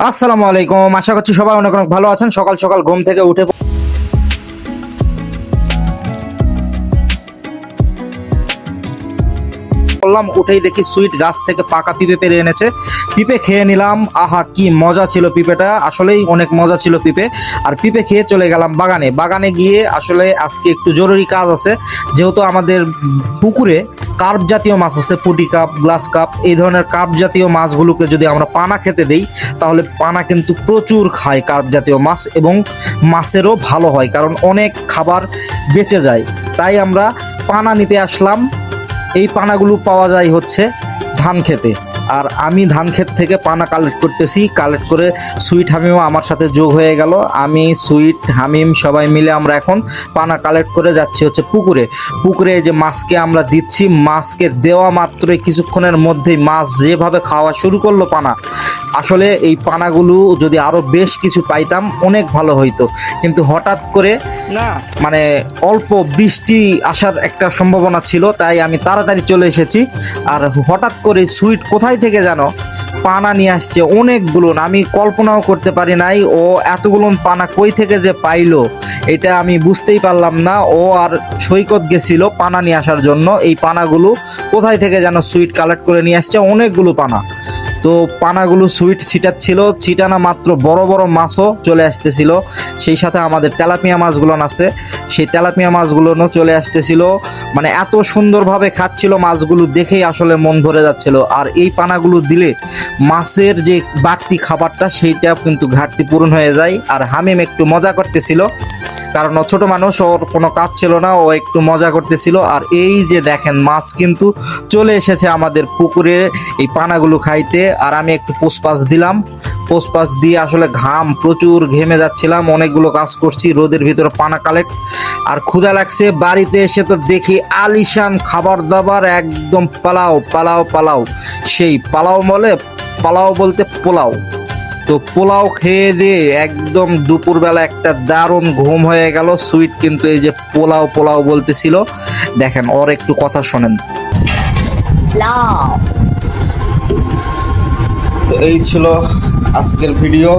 আসসালামু আলাইকুম। আশা করছি সবাই অনেক অনেক ভালো আছেন। সকাল সকাল ঘুম থেকে উঠে করলাম উঠেই দেখি সুইট গাছ থেকে পাকা পিপে পেরে এনেছে। পিপে খেয়ে নিলাম, আহা, কি মজা ছিল পিপেটা। আসলেই অনেক মজা ছিল পিপে। আর পিপে খেয়ে চলে গেলাম বাগানে। বাগানে গিয়ে আসলে আজকে একটু জরুরি কাজ আছে। যেহেতু আমাদের পুকুরে কার্প জাতীয় মাছ আছে, পুটি কাপ, গ্লাস কাপ, এই ধরনের কার্প জাতীয় মাছগুলোকে যদি আমরা পানা খেতে দেই, তাহলে পানা কিন্তু প্রচুর খায় কার্প জাতীয় মাছ এবং মাছেরও ভালো হয়, কারণ অনেক খাবার বেঁচে যায়। তাই আমরা পানা নিতে আসলাম। এই পানাগুলো পাওয়া যায় হচ্ছে ধান খেতে। আর আমি ধান ক্ষেত থেকে পানা কালেক্ট করতেছি কালেক্ট করে সুইট হামিমও আমার সাথে যোগ হয়ে গেল। আমি সুইট হামিম সবাই মিলে আমরা এখন পানা কালেক্ট করে যাচ্ছি হচ্ছে পুকুরে। পুকুরে যে মাছকে আমরা দিচ্ছি, মাছকে দেওয়া মাত্রই কিছুক্ষণের মধ্যেই মাছ যেভাবে খাওয়া শুরু করল পানা আসলে এই পানাগুলো যদি আরও বেশ কিছু পাইতাম অনেক ভালো হইতো। কিন্তু হঠাৎ করে মানে অল্প বৃষ্টি আসার একটা সম্ভাবনা ছিল তাই আমি তাড়াতাড়ি চলে এসেছি। আর হঠাৎ করে সুইট কোথায় থেকে জানো পানা নিয়ে আসছে অনেকগুলো আমি কল্পনাও করতে পারি নাই ও এতগুলো পানা কই থেকে যে পাইলো এটা আমি বুঝতেই পারলাম না। ও আর সৈকত গেছিল পানা নিয়ে আসার জন্য এই পানাগুলো কোথায় থেকে যেন সুইট কালেক্ট করে নিয়ে আসছে অনেকগুলো পানা। তো পানাগুলো সুইট ছিটাচ্ছিল, ছিটানা মাত্র বড় বড় মাছও চলে আসতেছিল। সেই সাথে আমাদের তেলাপিয়া মাছগুলো আছে, সেই তেলাপিয়া মাছগুলোও চলে আসতেছিল। মানে এত সুন্দরভাবে খাচ্ছিল মাছগুলো দেখেই আসলে মন ভরে যাচ্ছিল। আর এই পানাগুলো দিলে মাছের যে বাড়তি খাবারটা সেইটা কিন্তু ঘাটতি পূরণ হয়ে যায়। আর হামিম একটু মজা করতেছিল। কারণ ছোট মানুষ, ওর কোনো কাজ ছিল না, ও একটু মজা করতেছিল। আর এই যে দেখেন, মাছ কিন্তু চলে এসেছে আমাদের পুকুরে এই পানাগুলো খাইতে। আর আমি একটু পোষপাস দিলাম। পোষপাস দিয়ে আসলে ঘাম প্রচুর ঘেমে যাচ্ছিলাম। অনেকগুলো কাজ করছি, রোদের ভিতরে পানা কালেক্ট আর ক্ষুধা লাগছে, বাড়িতে এসে তো দেখি আলিশান খাবার দাবার একদম পালাও পালাও পালাও। সেই পালাও বলে, পালাও বলতে পোলাও। তো পোলাও খেয়ে দিয়ে একদম দুপুরবেলা একটা দারুণ ঘুম হয়ে গেল। সুইট কিন্তু এই যে পোলাও পোলাও বলতেছিল। দেখেন ওর একটু কথা শোনেন। তো এই ছিল আজকের ভিডিও।